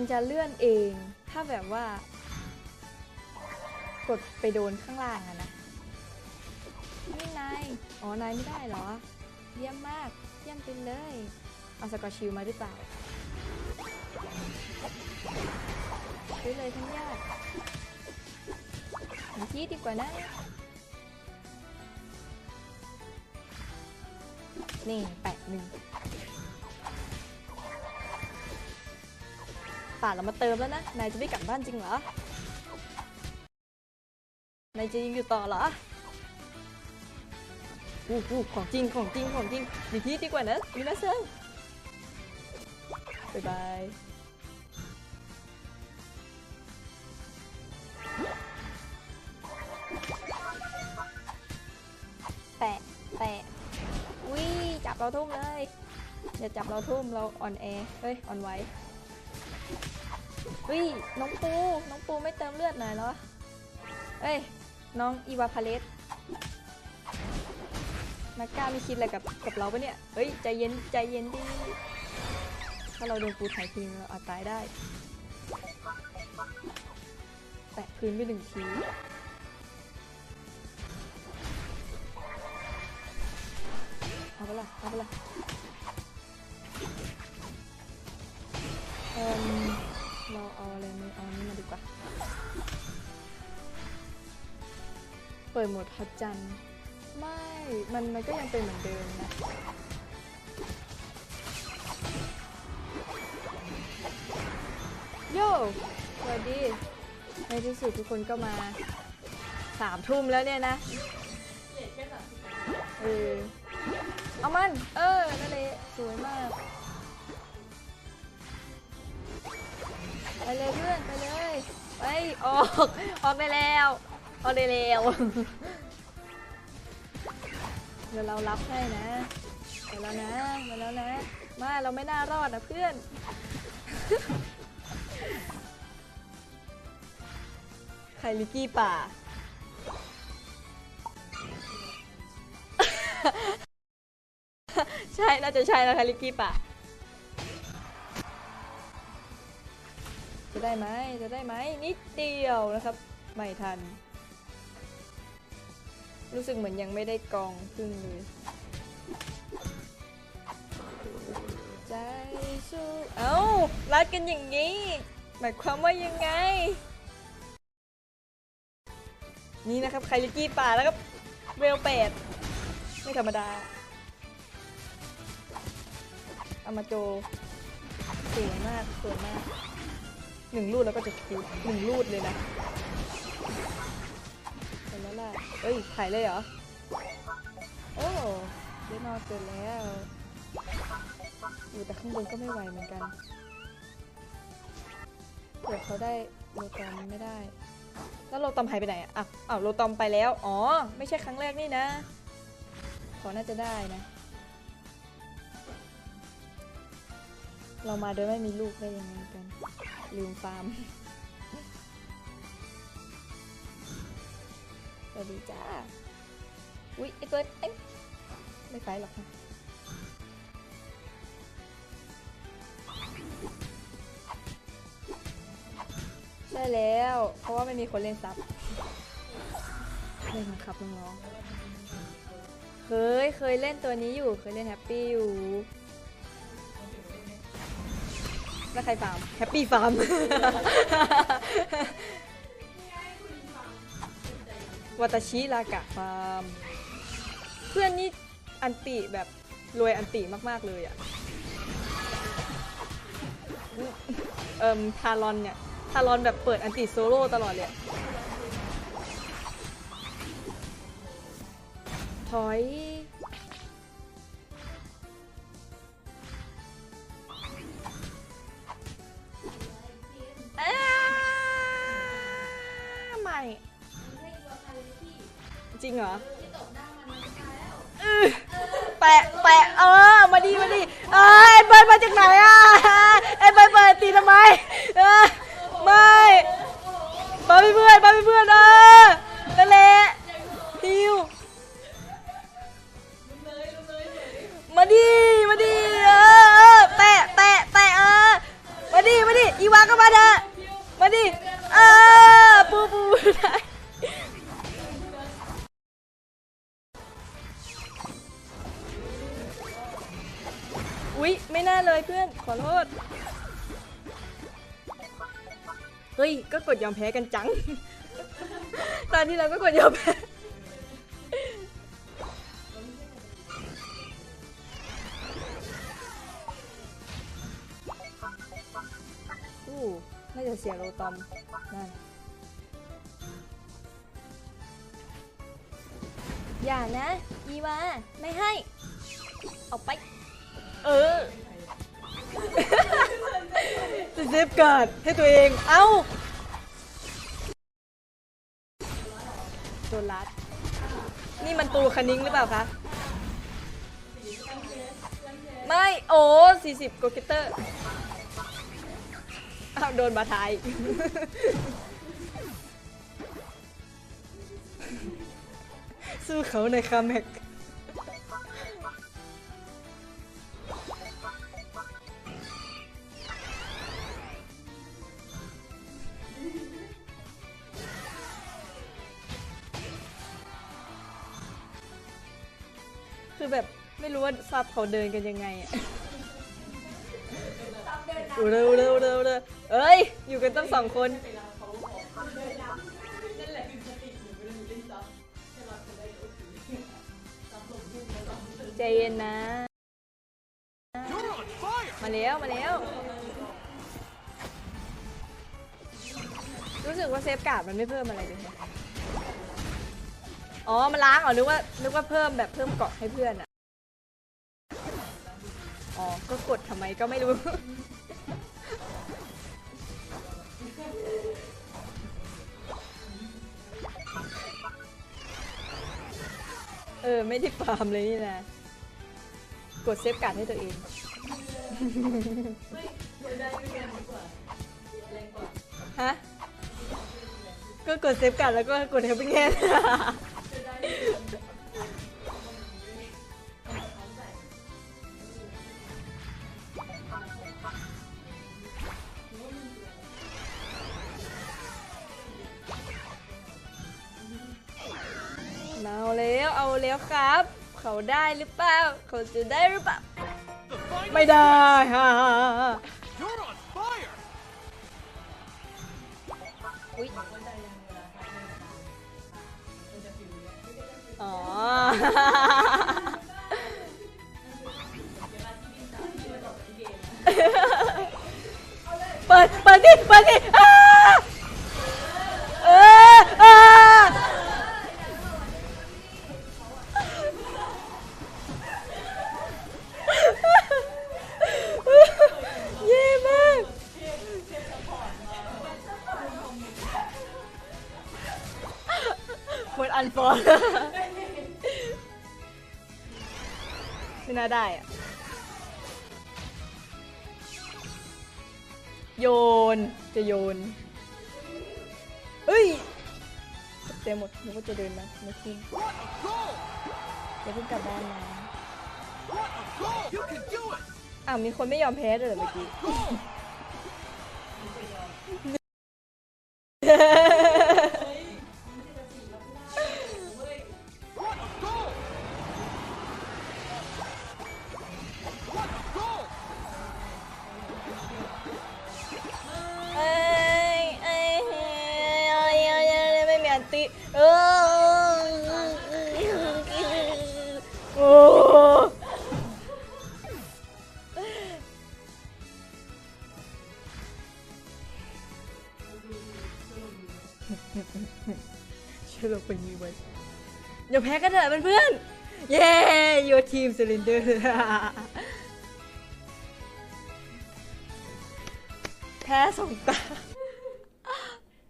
มันจะเลื่อนเอง ถ้าแบบว่า กดไปโดนข้างล่างอะนะนี่นาย อ๋อนายไม่ได้เหรอ เยี่ยมมาก เยี่ยมไปเลย เอาสกอร์ชิลมาหรือเปล่าซื้อเลยทั้งญาติหนีที่ดีกว่านะ นี่แปะหนึ่ง ป่าเรามาเติมแล้วนะ นายจะไม่กลับบ้านจริงเหรอ นายจะยังอยู่ต่อเหรออู้หูของจริงของจริงของจริงดีที่ดีกว่านะมีนะเซิงบ๊ายบายแปะแปะวิจับเราทุ่มเลย อย่าจับเราทุ่มเราอ่อนแอเฮ้ย อ่อนไหว วิน้องปู น้องปูไม่เติมเลือดหน่อยเหรอ เอ้ย น้องอีวาพาเลสมากล้าไม่คิดอะไรกับกับเราปะเนี่ย เฮ้ย ใจเย็น ใจเย็นดิ ถ้าเราโดนปูถ่ายทีนึงเราอาจตายได้ แตะพื้นไปหนึ่งทีเอาไปละเอาไปละเอม เราเอาอะไรมาเอานี่มาดีกว่า เปิดหมดพัดจันทร์ไม่ มันมันก็ยังเป็นเหมือนเดิมนะโย่สวัสดี ในที่สุดทุกคนก็มาสามทุ่มแล้วเนี่ยนะเออเอามัน เออ นั่นเลยสวยมาก ไปเลยเพื่อนไปเลยไปออกออกได้แล้วออกได้แล้วเดี๋ยวเรารับให้นะไปแล้วนะมาแล้วนะมาเราไม่น่ารอดนะเพื่อนไคลิกี้ป่าใช่ น่าจะใช่แล้วค่ะลิกกี้ป่ะ จะได้ไหมจะได้ไหมนิดเดียวนะครับ ไม่ทัน รู้สึกเหมือนยังไม่ได้กองพึ่งเลย ใจสู้เอ้ารัดกันอย่างนี้ หมายความว่ายังไง นี่นะครับไคลิกี้ป่าแล้วก็เวลเป็ดไม่ธรรมดาอามาโจสวยมากสวยมาก หนึ่งรูดแล้วก็จะคิวหนึ่งรูดเลยนะเสร็จแล้วล่ะเอ้ยถ่ายเลยเหรอ โอ้ได้นอนเกินแล้วอยู่แต่ข้างบนก็ไม่ไหวเหมือนกันเผื่อเขาได้โลตอมไม่ได้ แล้วโลตอมหายไปไหนอะอ้าวโลตอมไปแล้ว อ๋อ ไม่ใช่ครั้งแรกนี่นะ เขาน่าจะได้นะ เรามาโดยไม่มีลูกได้ยังไงกัน ลืมฟาร์ม สวัสดีจ้า อุ๊ยไอตัวเอ้ยไม่ไฟหรอกนะใช่แล้ว เพราะว่าไม่มีคนเล่นซับเล่นครับน้องๆเคยเคยเล่นตัวนี้อยู่ เคยเล่นแฮปปี้อยู่ แล้วใครฟาร์มแฮปปี้ฟาร์มวัตชิรากะฟาร์ม เพื่อนนี่อันติแบบรวยอันติมากๆเลยอะเอิมทารอนเนี่ย ทารอนแบบเปิดอันติโซโล่ตลอดเลยอะถอย จริงเหรอแปะแปะเออ มาดีมาดีเออไอ้เบิร์ดมาจากไหนอะไอ้เบิร์ดเปิดตีทำไมเออไม่บ้าเพื่อนบ้าเพื่อนเออนั่นแหละฮิว อุ๊ย ไม่น่าเลยเพื่อน ขอโทษ เฮ้ย ก็กดยอมแพ้กันจัง ตอนที่เราก็กดยอมแพ้ อู้น่าจะเสียโรตอมนั่นอย่านะ อีวา ไม่ให้ เอาไป เออจะเซฟการ์ดให้ตัวเอง เอ้าโดนลัด นี่มันตูคันนิ้งหรือเปล่าคะ ไม่ โอ้สี่สิบโกเกเตอร์อ้าวโดนมาทายสู้เขาในคาแม็ก คือแบบไม่รู้ว่าซับเขาเดินกันยังไงอะเร็วเร็วเร็วเร็วเอ้ย อยู่กันตั้งสองคน ใจเย็นนะ You're on fire! มาแล้ว มาแล้ว รู้สึกว่าเซฟการ์ดมันไม่เพิ่มอะไรเลยนะ อ๋อ มันล้างเหรอนึกว่า นึกว่าเพิ่มแบบเพิ่มเกาะให้เพื่อนอะอ๋อ ก็กดทำไมก็ไม่รู้ เออ ไม่ได้ฟาร์มเลยนี่นะ กดเซฟการ์ดให้ตัวเอง ฮะ ก็กดเซฟการ์ดแล้วก็กดเฮลปิ้งแฮน เขาได้หรือเปล่า เขาจะได้หรือเปล่า The final ไม่ได้ฮ่า You're on fire! อุ๊ยอ๋อเปิด เปิดดิ เปิดดิ อันฟอร์ไม่น่าได้อะโยน จะโยนเฮ้ยเต็มหมดนึกว่าจะเดินมาไม่ขึ้น What a goal! อย่าเพิ่งกลับบ้านนะอ้าวมีคนไม่ยอมแพ้เลยเมื่อกี้ ช่วยเราไปมีไว้อย่าแพ้กันเถอะเพื่อนๆเย้ยูทีมซิลินเดอร์แพ้สองตา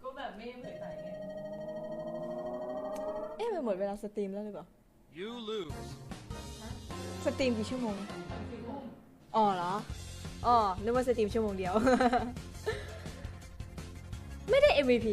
ก็แบบไม่เหมือนไหนไงเอ๊ะมันหมดเวลาสตรีมแล้วหรือเปล่า You lose. สตรีมกี่ชั่วโมง อ๋อเหรอ อ๋อ นึกว่าสตรีมชั่วโมงเดียว ไม่ได้ MVP